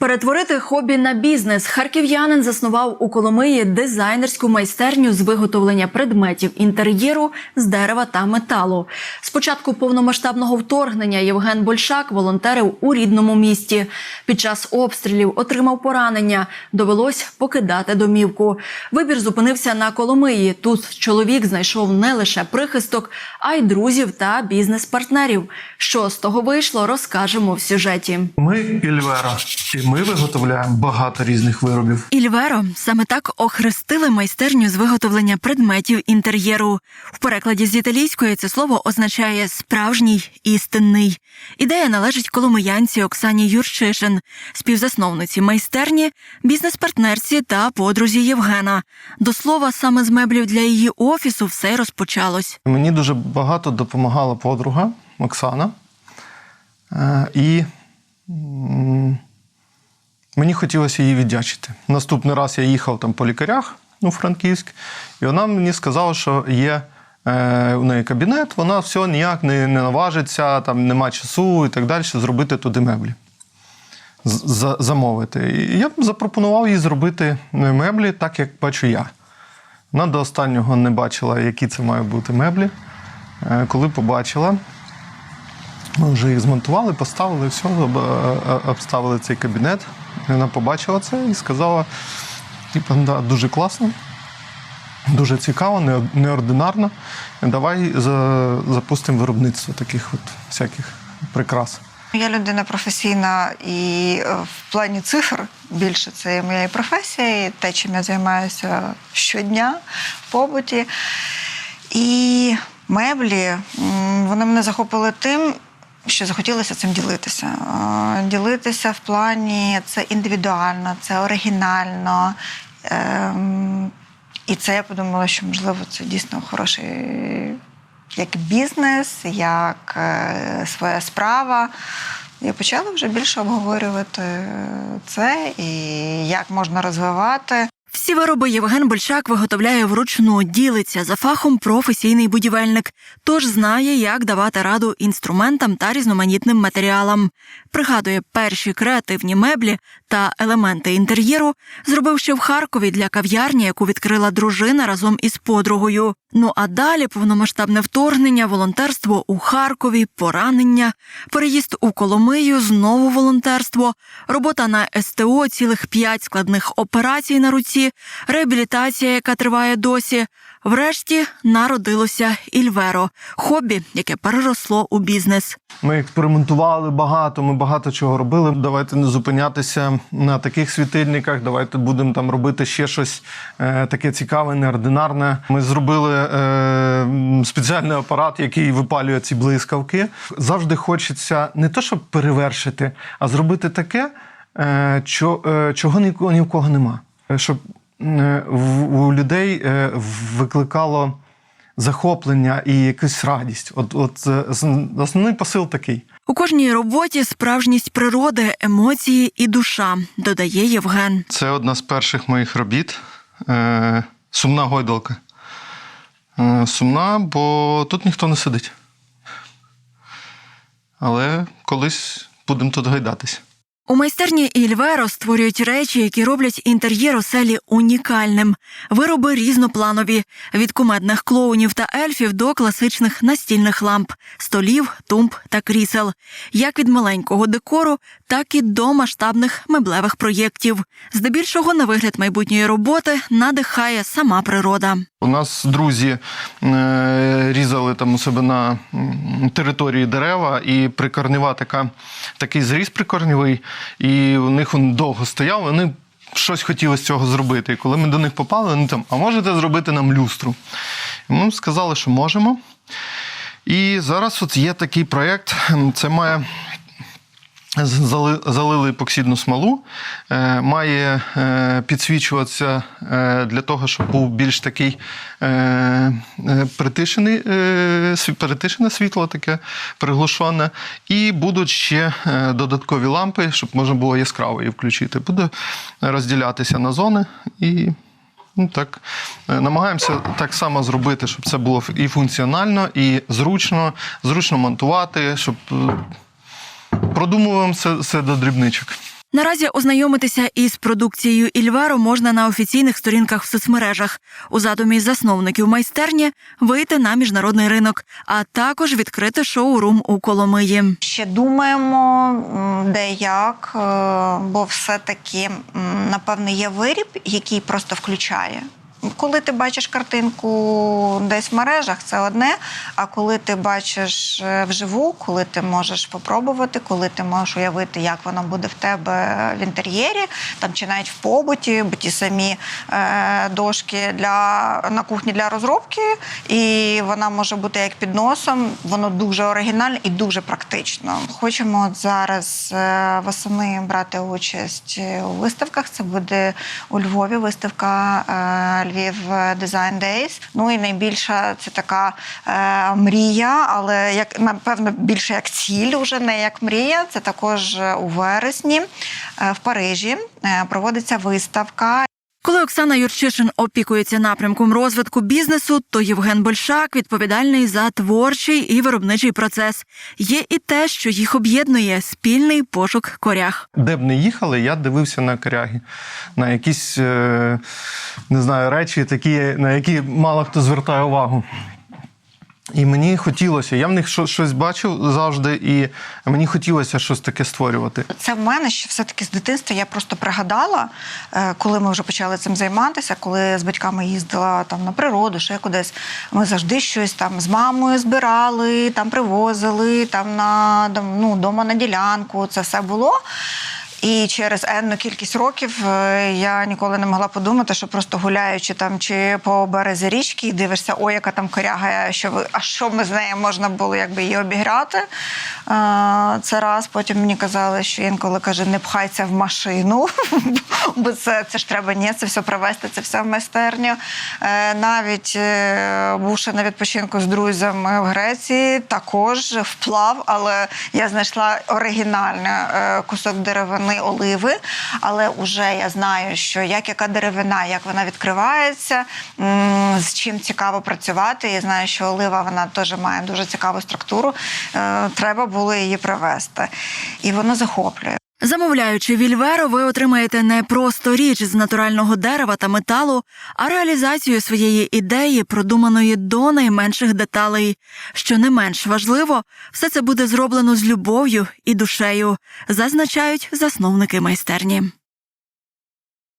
Перетворити хобі на бізнес. Харків'янин заснував у Коломиї дизайнерську майстерню з виготовлення предметів інтер'єру з дерева та металу. З початку повномасштабного вторгнення Євген Большак волонтерив у рідному місті. Під час обстрілів отримав поранення. Довелось покидати домівку. Вибір зупинився на Коломиї. Тут чоловік знайшов не лише прихисток, а й друзів та бізнес-партнерів. Що з того вийшло, розкажемо в сюжеті. Ми Ільвера, і ми виготовляємо багато різних виробів. Ільверо саме так охрестили майстерню з виготовлення предметів інтер'єру. В перекладі з італійської це слово означає справжній істинний. Ідея належить коломиянці Оксані Юрчишин, співзасновниці майстерні, бізнес-партнерці та подрузі Євгена. До слова, саме з меблів для її офісу все розпочалось. Мені дуже багато допомагала подруга Оксана. Е, І мені хотілося їй віддячити. Наступний раз я їхав там по лікарях у Франківськ, і вона мені сказала, що є е, у неї кабінет, вона все ніяк не, не наважиться, там нема часу і так далі, зробити туди меблі. Замовити. І я запропонував їй зробити меблі так, як бачу я. Вона до останнього не бачила, які це мають бути меблі. Е, Коли побачила, ми вже їх змонтували, поставили, все, е, обставили цей кабінет. Вона побачила це і сказала: типу, да, дуже класно, дуже цікаво, неординарно. Давай за- запустимо виробництво таких от всяких прикрас. Я людина професійна і е, в плані цифр більше це моя і професія, і те, чим я займаюся щодня в побуті. І меблі вони мене захопили тим, що захотілося цим ділитися. Е, Ділитися в плані це індивідуально, це оригінально. Ем, І це я подумала, що можливо це дійсно хороший як бізнес, як е, своя справа. І почала вже більше обговорювати це і як можна розвивати. Всі вироби Євген Большак виготовляє вручну, ділиться за фахом професійний будівельник, тож знає, як давати раду інструментам та різноманітним матеріалам. Пригадує, перші креативні меблі та елементи інтер'єру зробив ще в Харкові для кав'ярні, яку відкрила дружина разом із подругою. Ну а далі повномасштабне вторгнення, волонтерство у Харкові, поранення, переїзд у Коломию, знову волонтерство, робота на СТО, цілих п'ять складних операцій на руці, реабілітація, яка триває досі. Врешті народилося Ільверо, хобі, яке переросло у бізнес. Ми експериментували багато, ми багато чого робили. Давайте не зупинятися на таких світильниках. Давайте будемо там робити ще щось е, таке цікаве, неординарне. Ми зробили е, спеціальний апарат, який випалює ці блискавки. Завжди хочеться не то, щоб перевершити, а зробити таке, е, чо, е, чого ні, в кого нема. Е, Щоб у людей е, викликало захоплення і якусь радість. От, от е, основний посил такий. У кожній роботі справжність природи, емоції і душа, додає Євген. Це одна з перших моїх робіт. Е, сумна гойдалка. Е, сумна, бо тут ніхто не сидить. Але колись будемо тут гайдатись. У майстерні Ільверо створюють речі, які роблять інтер'єр оселі унікальним. Вироби різнопланові від кумедних клоунів та ельфів до класичних настільних ламп, столів, тумб та крісел, як від маленького декору, так і до масштабних меблевих проєктів. Здебільшого на вигляд майбутньої роботи надихає сама природа. У нас друзі е, різали там у себе на території дерева, і прикорнева така, такий зріз прикорневий, і у них він довго стояв, вони щось хотіли з цього зробити. І коли ми до них попали, вони там, а можете зробити нам люстру? І ми сказали, що можемо. І зараз от є такий проєкт, це має залили епоксидну смолу, е, має е, підсвічуватися е, для того, щоб був більш такий притишений, притишене світло, таке приглушене. І будуть ще додаткові лампи, щоб можна було яскраво її включити. Буде розділятися на зони і. Ну, так, намагаємося так само зробити, щоб це було і функціонально, і зручно, зручно монтувати, щоб продумуємо все, все до дрібничок. Наразі ознайомитися із продукцією Ільверо можна на офіційних сторінках в соцмережах. У задумі засновників майстерні вийти на міжнародний ринок, а також відкрити шоурум у Коломиї. Ще думаємо, де як, е, бо все-таки, м, напевне, є виріб, який просто включає. Коли ти бачиш картинку десь в мережах, це одне. А коли ти бачиш е, вживу, коли ти можеш попробувати, коли ти можеш уявити, як воно буде в тебе в інтер'єрі, там чи навіть в побуті, бо ті самі е, дошки для на кухні для розробки, і вона може бути як під носом. Воно дуже оригінальне і дуже практично. Хочемо от зараз е, восени брати участь у виставках. Це буде у Львові виставка е, Львів Design Days. Ну і найбільша це така е, мрія, але як напевно більше як ціль, уже не як мрія. Це також у вересні е, в Парижі е, проводиться виставка. Коли Оксана Юрчишин опікується напрямком розвитку бізнесу, то Євген Большак відповідальний за творчий і виробничий процес. Є і те, що їх об'єднує спільний пошук коряг. Де б не їхали, я дивився на коряги, на якісь е, не знаю, речі, такі, на які мало хто звертає увагу. І мені хотілося, я в них що- щось бачив завжди, і мені хотілося щось таке створювати. Це в мене ще все-таки з дитинства. Я просто пригадала, е, коли ми вже почали цим займатися, коли з батьками їздила там на природу, ще кудись. Ми завжди щось там з мамою збирали, там привозили, там на ну, дома на ділянку. Це все було. І через енну кількість років е, я ніколи не могла подумати, що просто гуляючи там чи по березі річки, дивишся, ой, яка там коряга, що ви, а що ми з нею можна було якби її обіграти. Е, Це раз. Потім мені казали, що інколи каже, не пхайся в машину, бо це, це ж треба ні, це все привезти, це все в майстерню. Е, Навіть бувши на відпочинку з друзями в Греції, також вплав, але я знайшла оригінальний кусок деревини оливи. Але вже я знаю, що як яка деревина, як вона відкривається, з чим цікаво працювати. Я знаю, що олива вона теж має дуже цікаву структуру. Е, Треба було її привезти. І воно захоплює. Замовляючи Вільверо, ви отримаєте не просто річ з натурального дерева та металу, а реалізацію своєї ідеї, продуманої до найменших деталей. Що не менш важливо, все це буде зроблено з любов'ю і душею, зазначають засновники майстерні.